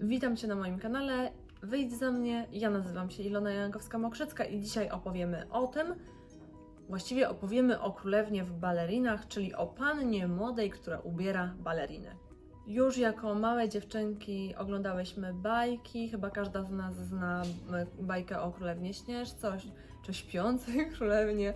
Witam Cię na moim kanale. Wyjdź za mnie. Ja nazywam się Ilona Jankowska-Mokrzecka i dzisiaj opowiemy o tym, właściwie opowiemy o królewnie w balerinach, czyli o pannie młodej, która ubiera baleriny. Już jako małe dziewczynki oglądałyśmy bajki, chyba każda z nas zna bajkę o królewnie Śnieżce, czy śpiącej królewnie,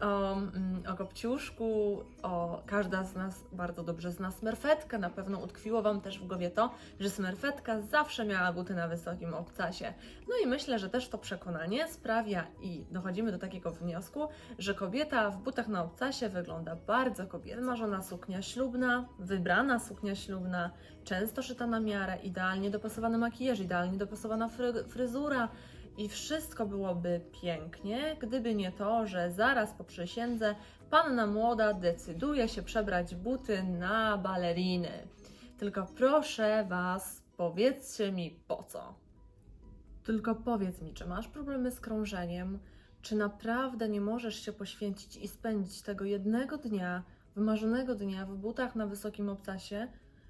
o, mm, o Kopciuszku, o, każda z nas bardzo dobrze zna Smerfetkę, na pewno utkwiło Wam też w głowie to, że Smerfetka zawsze miała buty na wysokim obcasie. No i myślę, że też to przekonanie sprawia i dochodzimy do takiego wniosku, że kobieta w butach na obcasie wygląda bardzo kobietnie. Wymarzona suknia ślubna, wybrana suknia ślubna, często szyta na miarę, idealnie dopasowany makijaż, idealnie dopasowana fry fryzura i wszystko byłoby pięknie, gdyby nie to, że zaraz po przysiędze panna młoda decyduje się przebrać buty na baleriny. Tylko proszę Was, powiedzcie mi po co. Tylko powiedz mi, czy masz problemy z krążeniem? Czy naprawdę nie możesz się poświęcić i spędzić tego jednego dnia, wymarzonego dnia w butach na wysokim obcasie?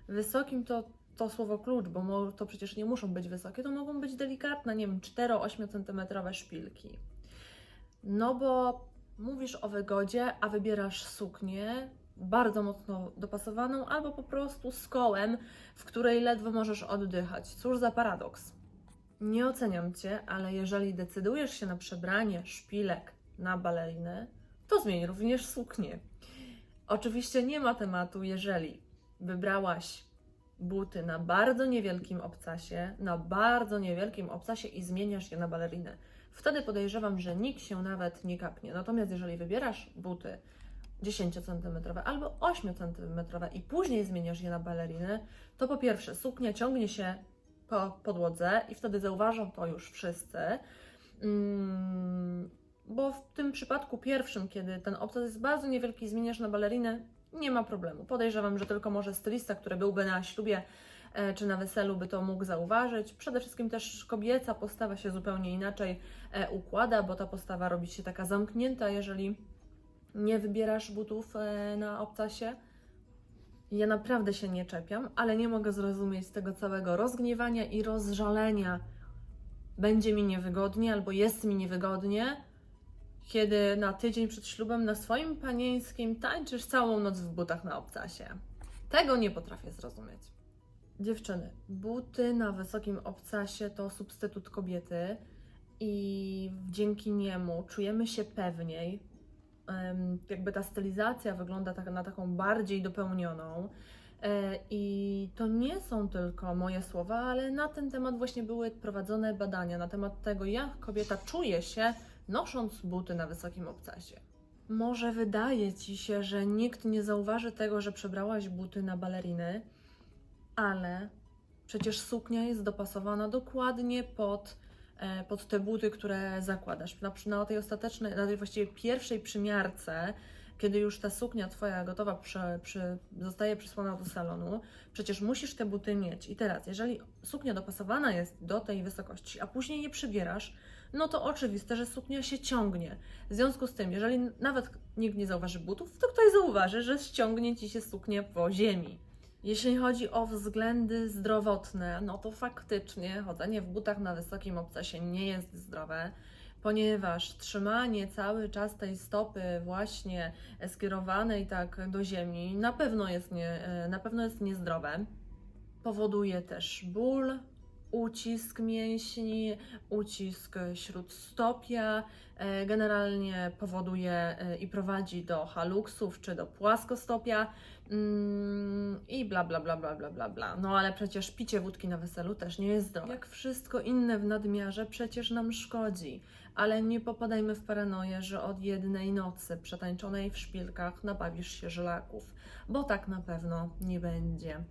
Wysokim to, to słowo klucz, bo to przecież nie muszą być wysokie, to mogą być delikatne, nie wiem, 4-8 cm szpilki. No bo mówisz o wygodzie, a wybierasz suknię bardzo mocno dopasowaną, albo po prostu z kołem, w której ledwo możesz oddychać. Cóż za paradoks. Nie oceniam cię, ale jeżeli decydujesz się na przebranie szpilek na balerinę, to zmień również suknię. Oczywiście nie ma tematu, jeżeli wybrałaś buty na bardzo niewielkim obcasie, na bardzo niewielkim obcasie i zmieniasz je na balerinę. Wtedy podejrzewam, że nikt się nawet nie kapnie. Natomiast jeżeli wybierasz buty 10 cm albo 8 cm i później zmieniasz je na baleriny, to po pierwsze suknia ciągnie się po podłodze i wtedy zauważą to już wszyscy. Mm, bo w tym przypadku pierwszym, kiedy ten obcas jest bardzo niewielki zmieniasz na balerinę, nie ma problemu. Podejrzewam, że tylko może stylista, który byłby na ślubie e, czy na weselu, by to mógł zauważyć. Przede wszystkim też kobieca postawa się zupełnie inaczej e, układa, bo ta postawa robi się taka zamknięta, jeżeli nie wybierasz butów e, na obcasie. Ja naprawdę się nie czepiam, ale nie mogę zrozumieć tego całego rozgniewania i rozżalenia. Będzie mi niewygodnie albo jest mi niewygodnie, kiedy na tydzień przed ślubem na swoim panieńskim tańczysz całą noc w butach na obcasie. Tego nie potrafię zrozumieć. Dziewczyny, buty na wysokim obcasie to substytut kobiety i dzięki niemu czujemy się pewniej. Jakby ta stylizacja wygląda tak, na taką bardziej dopełnioną. E, I to nie są tylko moje słowa, ale na ten temat właśnie były prowadzone badania na temat tego, jak kobieta czuje się nosząc buty na wysokim obcasie. Może wydaje ci się, że nikt nie zauważy tego, że przebrałaś buty na baleriny, ale przecież suknia jest dopasowana dokładnie pod, e, pod te buty, które zakładasz. Na, na tej ostatecznej, na tej właściwie pierwszej przymiarce, kiedy już ta suknia Twoja gotowa prze, przy, zostaje przysłana do salonu, przecież musisz te buty mieć. I teraz, jeżeli suknia dopasowana jest do tej wysokości, a później je przybierasz, no to oczywiste, że suknia się ciągnie. W związku z tym, jeżeli nawet nikt nie zauważy butów, to ktoś zauważy, że ściągnie Ci się suknia po ziemi. Jeśli chodzi o względy zdrowotne, no to faktycznie chodzenie w butach na wysokim obcasie nie jest zdrowe, ponieważ trzymanie cały czas tej stopy właśnie skierowanej tak do ziemi na pewno jest, nie, e, na pewno jest niezdrowe. Powoduje też ból, ucisk mięśni, ucisk śródstopia, e, generalnie powoduje e, i prowadzi do haluksów czy do płaskostopia. Mm, I bla, bla, bla, bla, bla, bla, bla. No ale przecież picie wódki na weselu też nie jest zdrowe. Jak wszystko inne w nadmiarze przecież nam szkodzi. Ale nie popadajmy w paranoję, że od jednej nocy przetańczonej w szpilkach nabawisz się żelaków, bo tak na pewno nie będzie.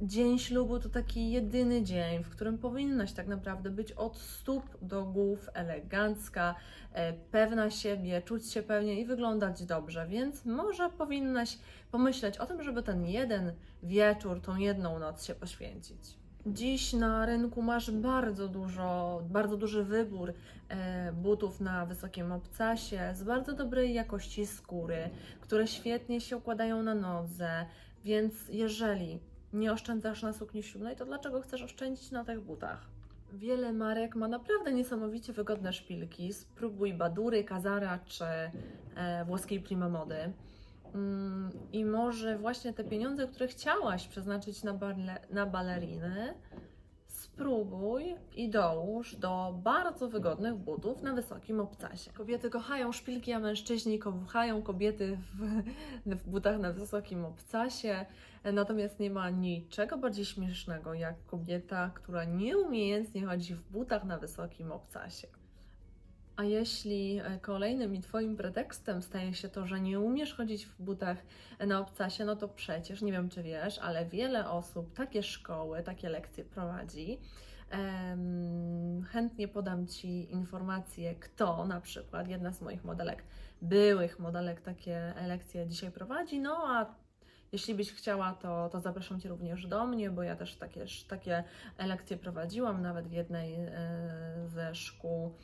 Dzień ślubu to taki jedyny dzień, w którym powinnaś tak naprawdę być od stóp do głów elegancka, e, pewna siebie, czuć się pewnie i wyglądać dobrze, więc może powinnaś pomyśleć o tym, żeby ten jeden wieczór, tą jedną noc się poświęcić. Dziś na rynku masz bardzo dużo, bardzo duży wybór e, butów na wysokim obcasie z bardzo dobrej jakości skóry, które świetnie się układają na nodze, więc jeżeli nie oszczędzasz na sukni ślubnej, to dlaczego chcesz oszczędzić na tych butach? Wiele marek ma naprawdę niesamowicie wygodne szpilki. Spróbuj Badury, Kazara czy e, włoskiej Prima Mody. Mm, I może właśnie te pieniądze, które chciałaś przeznaczyć na, bale, na baleriny, spróbuj i dołóż do bardzo wygodnych butów na wysokim obcasie. Kobiety kochają szpilki, a mężczyźni kochają kobiety w, w butach na wysokim obcasie. Natomiast nie ma niczego bardziej śmiesznego jak kobieta, która nieumiejętnie chodzi w butach na wysokim obcasie. A jeśli e, kolejnym i Twoim pretekstem staje się to, że nie umiesz chodzić w butach na obcasie, no to przecież, nie wiem czy wiesz, ale wiele osób takie szkoły, takie lekcje prowadzi. Chętnie podam Ci informację, kto na przykład, jedna z moich modelek, byłych modelek takie lekcje dzisiaj prowadzi, no a jeśli byś chciała, to, to zapraszam Cię również do mnie, bo ja też takie, takie lekcje prowadziłam, nawet w jednej e, ze szkół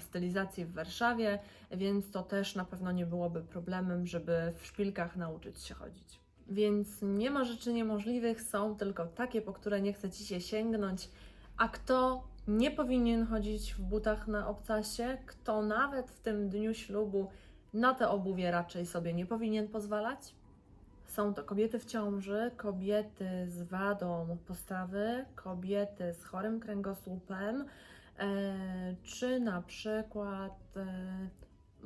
stylizacji w Warszawie, więc to też na pewno nie byłoby problemem, żeby w szpilkach nauczyć się chodzić. Więc nie ma rzeczy niemożliwych, są tylko takie, po które nie chce Ci się sięgnąć. A kto nie powinien chodzić w butach na obcasie, kto nawet w tym dniu ślubu na te obuwie raczej sobie nie powinien pozwalać? Są to kobiety w ciąży, kobiety z wadą postawy, kobiety z chorym kręgosłupem, czy na przykład e,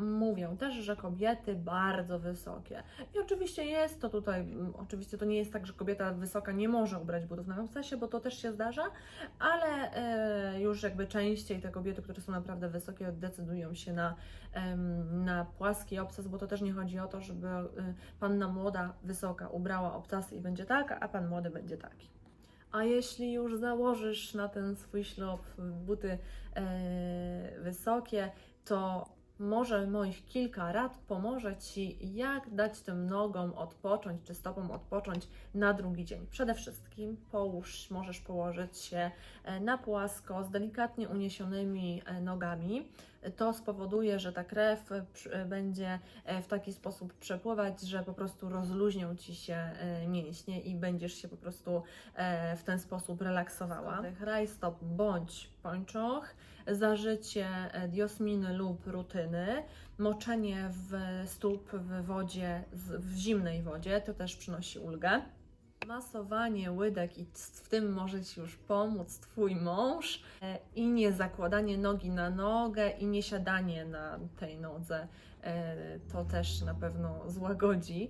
mówią też, że kobiety bardzo wysokie. I oczywiście jest to tutaj, mm, oczywiście to nie jest tak, że kobieta wysoka nie może ubrać butów na obcasie, bo to też się zdarza, ale e, już jakby częściej te kobiety, które są naprawdę wysokie, decydują się na, na płaski obcas, bo to też nie chodzi o to, żeby y, panna młoda, wysoka ubrała obcasy i będzie taka, a pan młody będzie taki. A jeśli już założysz na ten swój ślub buty e, wysokie, to może moich kilka rad pomoże Ci, jak dać tym nogom odpocząć, czy stopom odpocząć na drugi dzień. Przede wszystkim połóż, możesz położyć się e, na płasko z delikatnie uniesionymi e, nogami. To spowoduje, że ta krew e, e, będzie e, w taki sposób przepływać, że po prostu rozluźnią Ci się mięśnie i będziesz się po prostu w ten sposób relaksowała. Rajstop bądź pończoch, zażycie diosminy lub rutyny, moczenie w stóp w wodzie, w zimnej wodzie, to też przynosi ulgę. Masowanie łydek i w tym może Ci już pomóc Twój mąż e, i nie zakładanie nogi na nogę i nie siadanie na tej nodze, e, to też na pewno złagodzi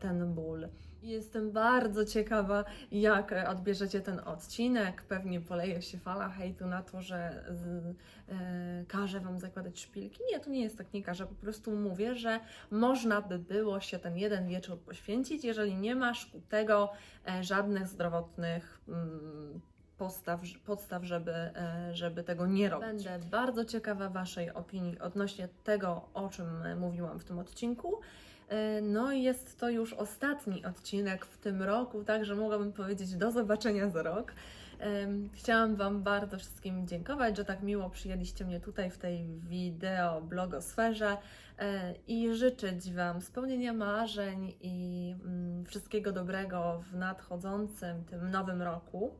ten ból. Jestem bardzo ciekawa, jak e, odbierzecie ten odcinek. Pewnie poleje się fala hejtu na to, że z, e, każę Wam zakładać szpilki. Nie, to nie jest tak, nie. Po prostu mówię, że można by było się ten jeden wieczór poświęcić, jeżeli nie masz ku tego e, żadnych zdrowotnych mm, postaw, podstaw, żeby, e, żeby tego nie robić. Będę bardzo ciekawa Waszej opinii odnośnie tego, o czym e, mówiłam w tym odcinku. E, No i jest to już ostatni odcinek w tym roku, także mogłabym powiedzieć do zobaczenia za rok. Em, Chciałam Wam bardzo wszystkim dziękować, że tak miło przyjęliście mnie tutaj w tej wideo blogosferze e, i życzyć Wam spełnienia marzeń i mm, wszystkiego dobrego w nadchodzącym, tym nowym roku.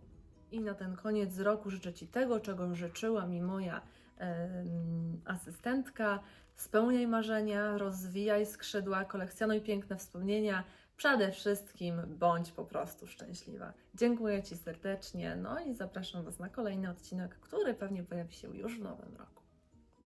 I na ten koniec roku życzę Ci tego, czego życzyła mi moja asystentka. Spełniaj marzenia, rozwijaj skrzydła, kolekcjonuj piękne wspomnienia. Przede wszystkim bądź po prostu szczęśliwa. Dziękuję Ci serdecznie, no i zapraszam Was na kolejny odcinek, który pewnie pojawi się już w nowym roku.